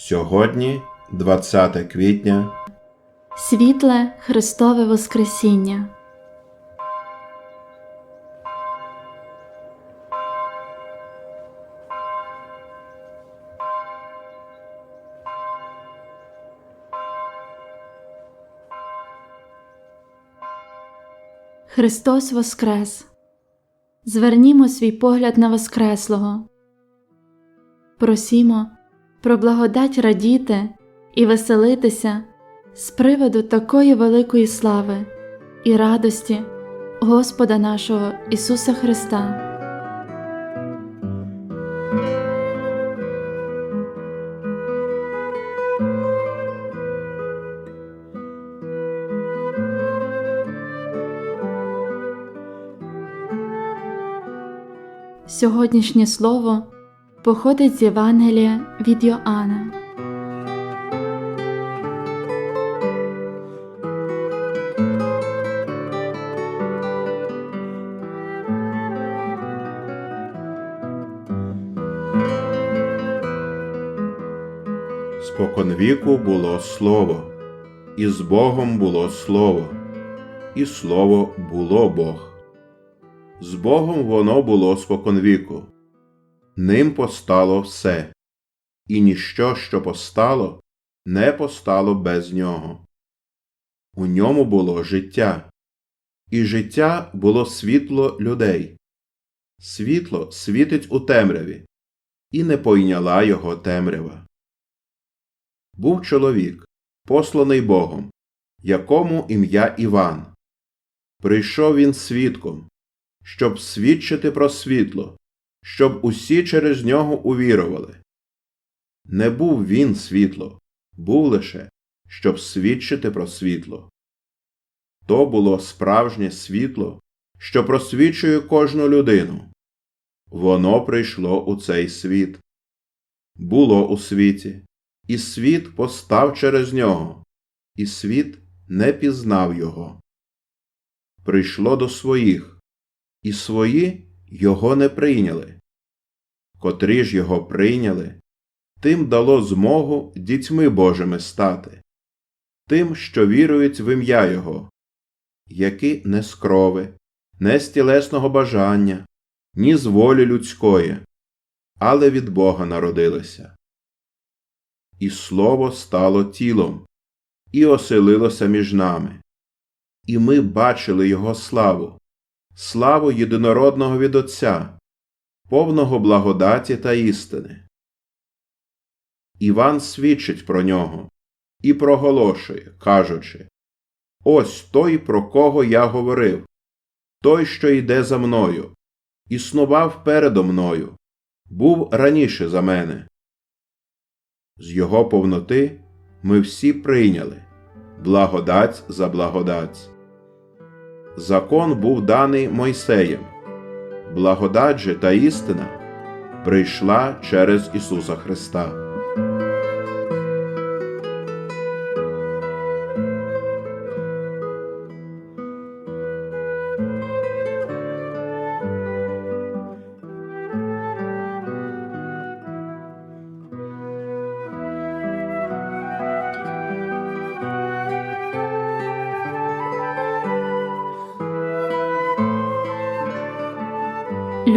Сьогодні 20 квітня. Світле Христове Воскресіння. Христос Воскрес. Звернімо свій погляд на Воскреслого. Просімо про благодать радіти і веселитися з приводу такої великої слави і радості Господа нашого Ісуса Христа. Сьогоднішнє слово походить з Євангелія від Йоанна. Споконвіку було слово, і з Богом було слово, і слово було Бог. З Богом воно було споконвіку. Ним постало все, і ніщо, що постало, не постало без нього. У ньому було життя, і життя було світло людей. Світло світить у темряві, і не пойняла його темрява. Був чоловік, посланий Богом, якому ім'я Іван. Прийшов він свідком, щоб свідчити про світло, щоб усі через нього увірували. Не був він світло, був лише, щоб свідчити про світло. То було справжнє світло, що просвічує кожну людину. Воно прийшло у цей світ. Було у світі, і світ постав через нього, і світ не пізнав його. Прийшло до своїх, і свої його не прийняли. Котрі ж його прийняли, тим дало змогу дітьми Божими стати, тим, що вірують в ім'я Його, які не з крови, не з тілесного бажання, ні з волі людської, але від Бога народилися. І слово стало тілом, і оселилося між нами. І ми бачили Його славу, славу єдинородного від Отця, повного благодаті та істини. Іван свідчить про нього і проголошує, кажучи Ось той, про кого я говорив, той, що йде за мною, існував передо мною, був раніше за мене. З його повноти ми всі прийняли благодать за благодать. Закон був даний Мойсеєм, благодать же та істина прийшла через Ісуса Христа.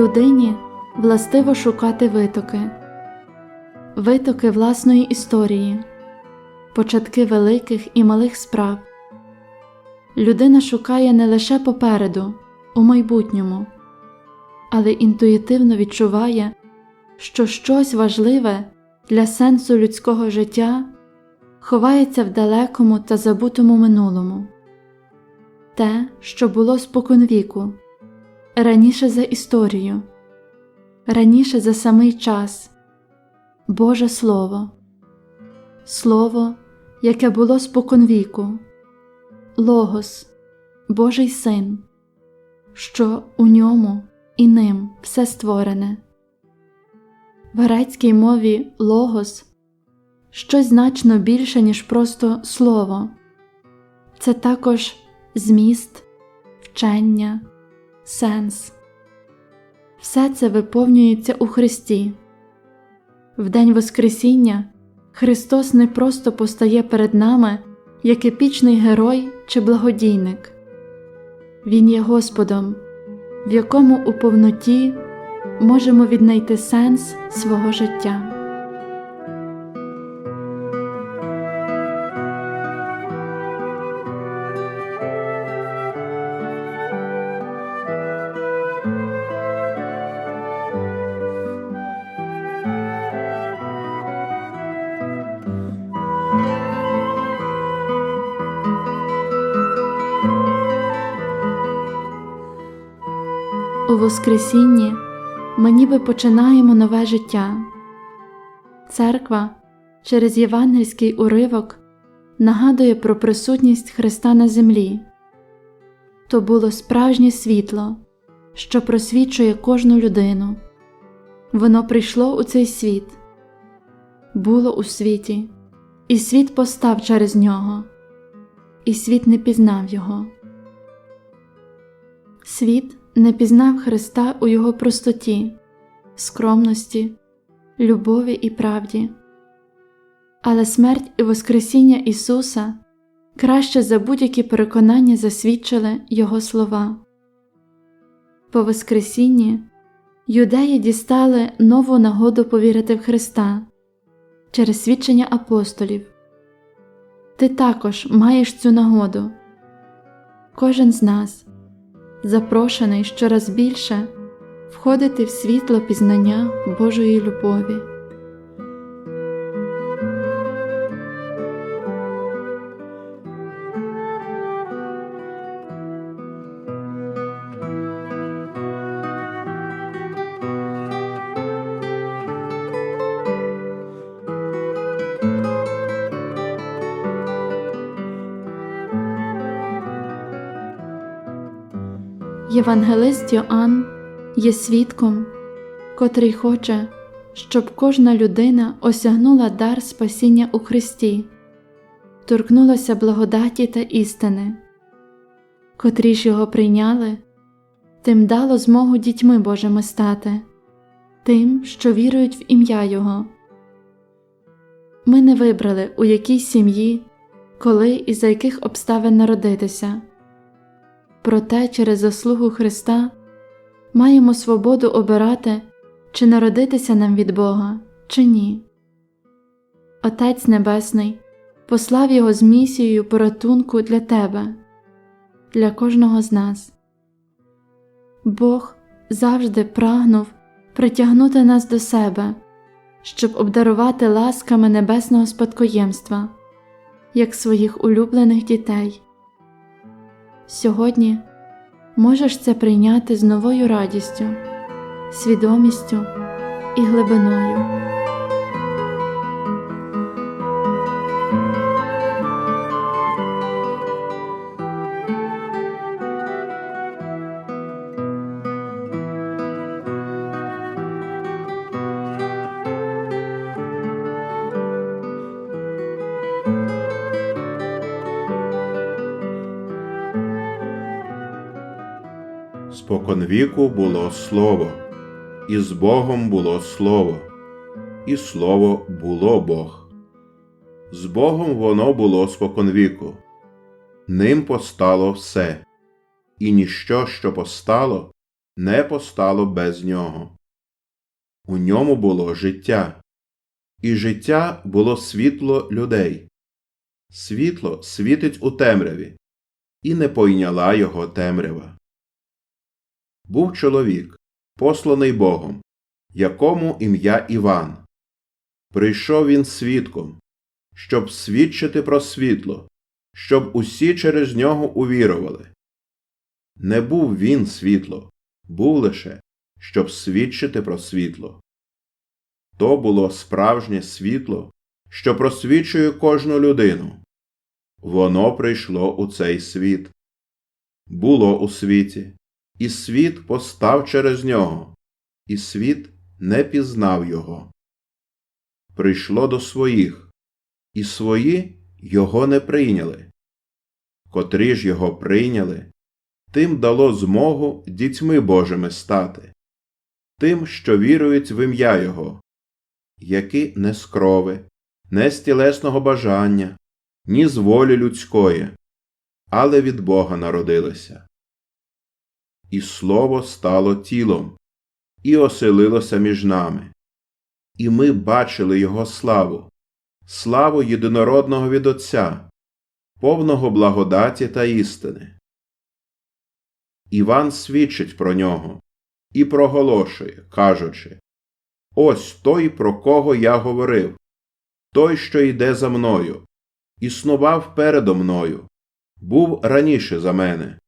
Людині властиво шукати витоки, витоки власної історії, початки великих і малих справ. Людина шукає не лише попереду, у майбутньому, але інтуїтивно відчуває, що щось важливе для сенсу людського життя ховається в далекому та забутому минулому, те, що було споконвіку раніше за історію, раніше за самий час, Боже Слово, Слово, яке було споконвіку, Логос, Божий Син, що у ньому і ним все створене. В грецькій мові Логос щось значно більше, ніж просто слово, це також зміст, вчення сенс. Все це виповнюється у Христі. В День Воскресіння Христос не просто постає перед нами як епічний герой чи благодійник. Він є Господом, в якому у повноті можемо віднайти сенс свого життя. Воскресінні ми ніби починаємо нове життя. Церква через євангельський уривок нагадує про присутність Христа на землі. То було справжнє світло, що просвічує кожну людину. Воно прийшло у цей світ, було у світі, і світ постав через нього, і світ не пізнав його. Світ не пізнав Христа у Його простоті, скромності, любові і правді. Але смерть і Воскресіння Ісуса краще за будь-які переконання засвідчили Його слова. По Воскресінні юдеї дістали нову нагоду повірити в Христа через свідчення апостолів. Ти також маєш цю нагоду. Кожен з нас запрошений щораз більше входити в світло пізнання Божої любові. Євангелист Йоанн є свідком, котрий хоче, щоб кожна людина осягнула дар спасіння у Христі, торкнулася благодаті та істини, котрі ж його прийняли, тим дало змогу дітьми Божими стати, тим, що вірують в ім'я Його. Ми не вибрали, у якій сім'ї, коли і за яких обставин народитися. Проте через заслугу Христа маємо свободу обирати, чи народитися нам від Бога, чи ні. Отець Небесний послав Його з місією порятунку для тебе, для кожного з нас. Бог завжди прагнув притягнути нас до себе, щоб обдарувати ласками небесного спадкоємства, як своїх улюблених дітей. Сьогодні можеш це прийняти з новою радістю, свідомістю і глибиною. Споконвіку було слово, і з Богом було слово, і слово було Бог. З Богом воно було споконвіку. Ним постало все, і ніщо, що постало, не постало без нього. У ньому було життя, і життя було світло людей. Світло світить у темряві, і не пойняла його темрява був чоловік, посланий Богом, якому ім'я Іван. Прийшов він свідком, щоб свідчити про світло, щоб усі через нього увірували. Не був він світло, був лише, щоб свідчити про світло. То було справжнє світло, що просвічує кожну людину. Воно прийшло у цей світ. Було у світі, і світ постав через нього, і світ не пізнав його. Прийшло до своїх, і свої його не прийняли. Котрі ж його прийняли, тим дало змогу дітьми Божими стати, тим, що вірують в ім'я Його, які не з крови, не з тілесного бажання, ні з волі людської, але від Бога народилися. І Слово стало тілом і оселилося між нами. І ми бачили Його славу, славу єдинородного від Отця, повного благодаті та істини. Іван свідчить про нього і проголошує, кажучи Ось той, про кого я говорив, той, що йде за мною, існував передо мною, був раніше за мене.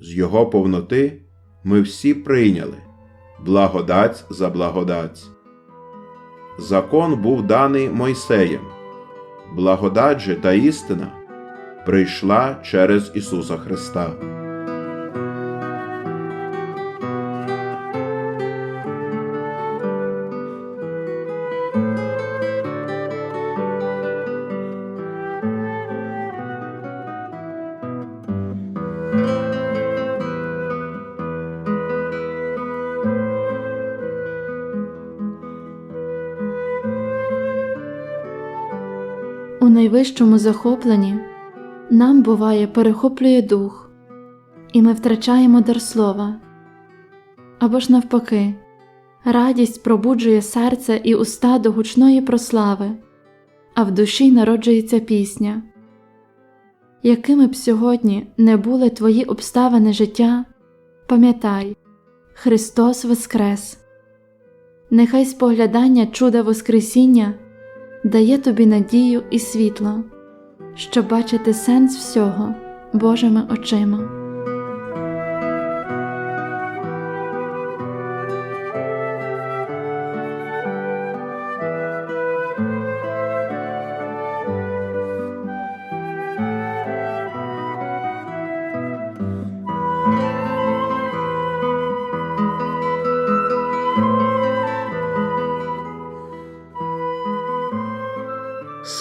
З його повноти ми всі прийняли благодать за благодать. Закон був даний Мойсеєм, благодать же та істина прийшла через Ісуса Христа. Найвищому захопленні нам буває перехоплює дух, і ми втрачаємо дар слова. Або ж навпаки, радість пробуджує серце і уста до гучної прослави, а в душі народжується пісня. Якими б сьогодні не були твої обставини життя, пам'ятай, Христос Воскрес! Нехай споглядання чуда Воскресіння дає тобі надію і світло, щоб бачити сенс всього Божими очима.